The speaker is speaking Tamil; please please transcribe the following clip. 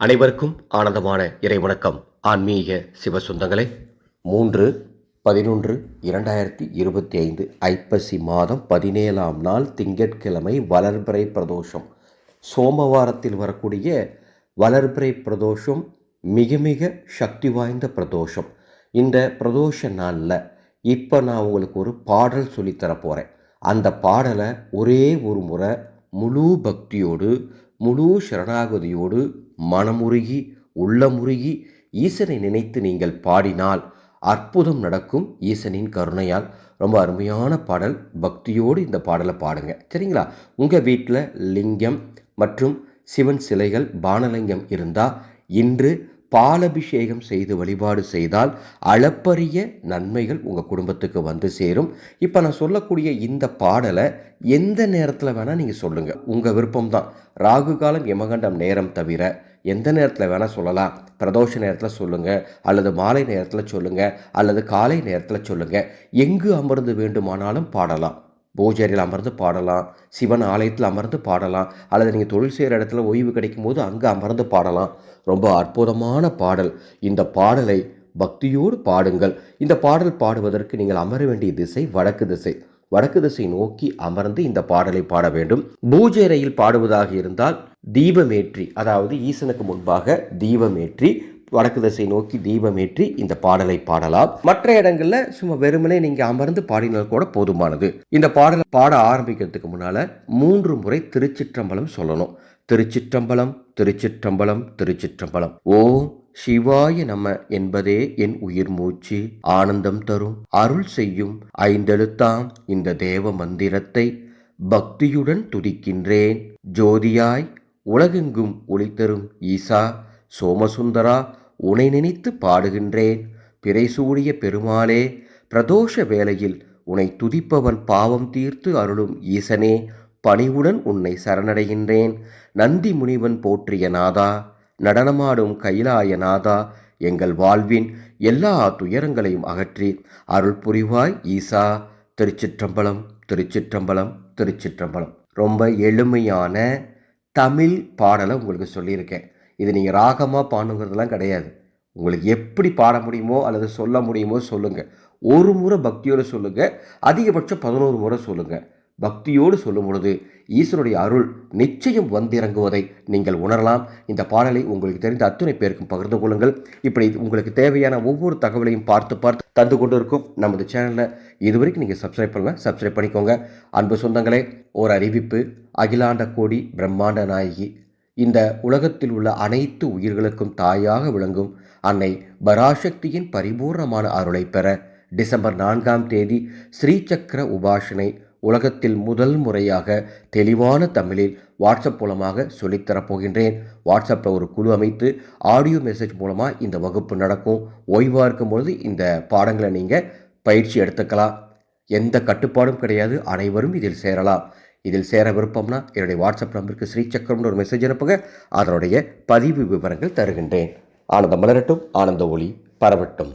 அனைவருக்கும் ஆனந்தமான இறைவணக்கம் ஆன்மீக சிவசுந்தங்களே மூன்று பதினொன்று இரண்டாயிரத்தி இருபத்தி ஐந்து ஐப்பசி மாதம் பதினேழாம் நாள் திங்கட்கிழமை வளர்பிறை பிரதோஷம். சோமவாரத்தில் வரக்கூடிய வளர்பிறை பிரதோஷம் மிக மிக சக்தி வாய்ந்த பிரதோஷம். இந்த பிரதோஷ நாளில் இப்போ நான் உங்களுக்கு ஒரு பாடல் சொல்லித்தர போகிறேன் அந்த பாடலை ஒரே ஒரு முறை முழு பக்தியோடு முழு சரணாகதியோடு மனமுருகி உள்ளமுருகி ஈசனை நினைத்து நீங்கள் பாடினால் அற்புதம் நடக்கும் ஈசனின் கருணையால். ரொம்ப அருமையான பாடல். பக்தியோடு இந்த பாடலை பாடுங்க. சரிங்களா? உங்கள் வீட்டில் லிங்கம் மற்றும் சிவன் சிலைகள் பானலிங்கம் இருந்தால் இன்று பாலபிஷேகம் செய்து வழிபாடு செய்தால் அளப்பரிய நன்மைகள் உங்கள் குடும்பத்துக்கு வந்து சேரும். இப்போ நான் சொல்லக்கூடிய இந்த பாடலை எந்த நேரத்தில் வேணால் நீங்கள் சொல்லுங்கள் உங்கள் விருப்பம்தான். ராகு காலம் யமகண்டம் நேரம் தவிர எந்த நேரத்தில் வேணால் சொல்லலாம். பிரதோஷ நேரத்தில் சொல்லுங்கள் அல்லது மாலை நேரத்தில் சொல்லுங்கள் அல்லது காலை நேரத்தில் சொல்லுங்கள் எங்கு அமர்ந்து வேண்டுமானாலும் பாடலாம். பூஜையில் அமர்ந்து பாடலாம். சிவன் ஆலயத்தில் அமர்ந்து பாடலாம். அல்லது நீங்கள் தொழில் செய்கிற இடத்துல ஓய்வு கிடைக்கும் போது அங்கே அமர்ந்து பாடலாம். ரொம்ப அற்புதமான பாடல். இந்த பாடலை பக்தியோடு பாடுங்கள். இந்த பாடல் பாடுவதற்கு நீங்கள் அமர வேண்டிய திசை வடக்கு திசை. வடக்கு திசை நோக்கி அமர்ந்து இந்த பாடலை பாட வேண்டும். பூஜை அறையில் பாடுவதாக இருந்தால் தீபமேற்றி அதாவது ஈசனுக்கு முன்பாக தீபமேற்றி வடக்கு திசை நோக்கி தீபமேற்றி இந்த பாடலை பாடலாம். மற்ற இடங்கள்ல சும்மா வெறுமனே நீங்க அமர்ந்து பாடினால் கூட போதுமானது. இந்த பாடலை பாட ஆரம்பிக்கிறதுக்கு முன்னால மூன்று முறை திருச்சிற்றம்பலம் சொல்லணும். திருச்சிற்றம்பலம் திருச்சிற்றம்பலம் திருச்சிற்றம்பலம். ஓம் சிவாய நம என்பதே என் உயிர் மூச்சு. ஆனந்தம் தரும் அருள் செய்யும் ஐந்தெழுத்தாம் இந்த தேவ மந்திரத்தை பக்தியுடன் துதிக்கின்றேன். ஜோதியாய் உலகெங்கும் ஒளி தரும் ஈசா சோமசுந்தரா உனை நினைத்து பாடுகின்றேன். பிறைசூடிய பெருமாளே பிரதோஷ வேளையில் உனை துதிப்பவன் பாவம் தீர்த்து அருளும் ஈசனே பணிவுடன் உன்னை சரணடைகின்றேன். நந்தி முனிவன் போற்றிய நாதா நடனமாடும் கைலாய நாதா எங்கள் வாழ்வின் எல்லா துயரங்களையும் அகற்றி அருள் புரிவாய் ஈசா. திருச்சிற்றம்பலம் திருச்சிற்றம்பலம் திருச்சிற்றம்பலம். ரொம்ப எளிமையான தமிழ் பாடலை உங்களுக்கு சொல்லியிருக்கேன். இது நீங்கள் ராகமாக பாடுங்கிறதுலாம் கிடையாது. உங்களுக்கு எப்படி பாட முடியுமோ அல்லது சொல்ல முடியுமோ சொல்லுங்கள் ஒரு முறை பக்தியோடு சொல்லுங்கள் அதிகபட்சம் பதினோரு முறை சொல்லுங்கள் பக்தியோடு சொல்லும் பொழுது ஈஸ்வருடைய அருள் நிச்சயம் வந்திறங்குவதை நீங்கள் உணரலாம். இந்த பாடலை உங்களுக்கு தெரிந்த அத்துணை பேருக்கும் பகிர்ந்து கொள்ளுங்கள். இப்படி உங்களுக்கு தேவையான ஒவ்வொரு தகவலையும் பார்த்து பார்த்து தந்து கொண்டு இருக்கும் நமது சேனலில் இதுவரைக்கும் நீங்கள் சப்ஸ்கிரைப் பண்ணலாம் சப்ஸ்கிரைப் பண்ணிக்கோங்க. அன்பு சொந்தங்களே ஒரு அறிவிப்பு. அகிலாண்ட கோடி பிரம்மாண்ட நாயகி. இந்த உலகத்தில் உள்ள அனைத்து உயிர்களுக்கும் தாயாக விளங்கும் அன்னை பராசக்தியின் பரிபூர்ணமான அருளை பெற டிசம்பர் நான்காம் தேதி ஸ்ரீசக்கர உபாசனை உலகத்தில் முதல் முறையாக தெளிவான தமிழில் வாட்ஸ்அப் மூலமாக சொல்லித்தரப்போகின்றேன் வாட்ஸ்அப்பில் ஒரு குழு அமைத்து ஆடியோ மெசேஜ் மூலமாக இந்த வகுப்பு நடக்கும். ஓய்வாக இருக்கும் பொழுது இந்த பாடங்களை நீங்கள் பயிற்சி எடுத்துக்கலாம். எந்த கட்டுப்பாடும் கிடையாது. அனைவரும் இதில் சேரலாம். இதில் சேர விருப்பம்னா என்னுடைய வாட்ஸ்அப் நம்பருக்கு ஸ்ரீசக்கரம்னு ஒரு மெசேஜ் அனுப்புங்க. அதனுடைய பதிவு விவரங்கள் தருகின்றேன். ஆனந்தம் மலரட்டும் ஆனந்த ஒளி பரவட்டும்.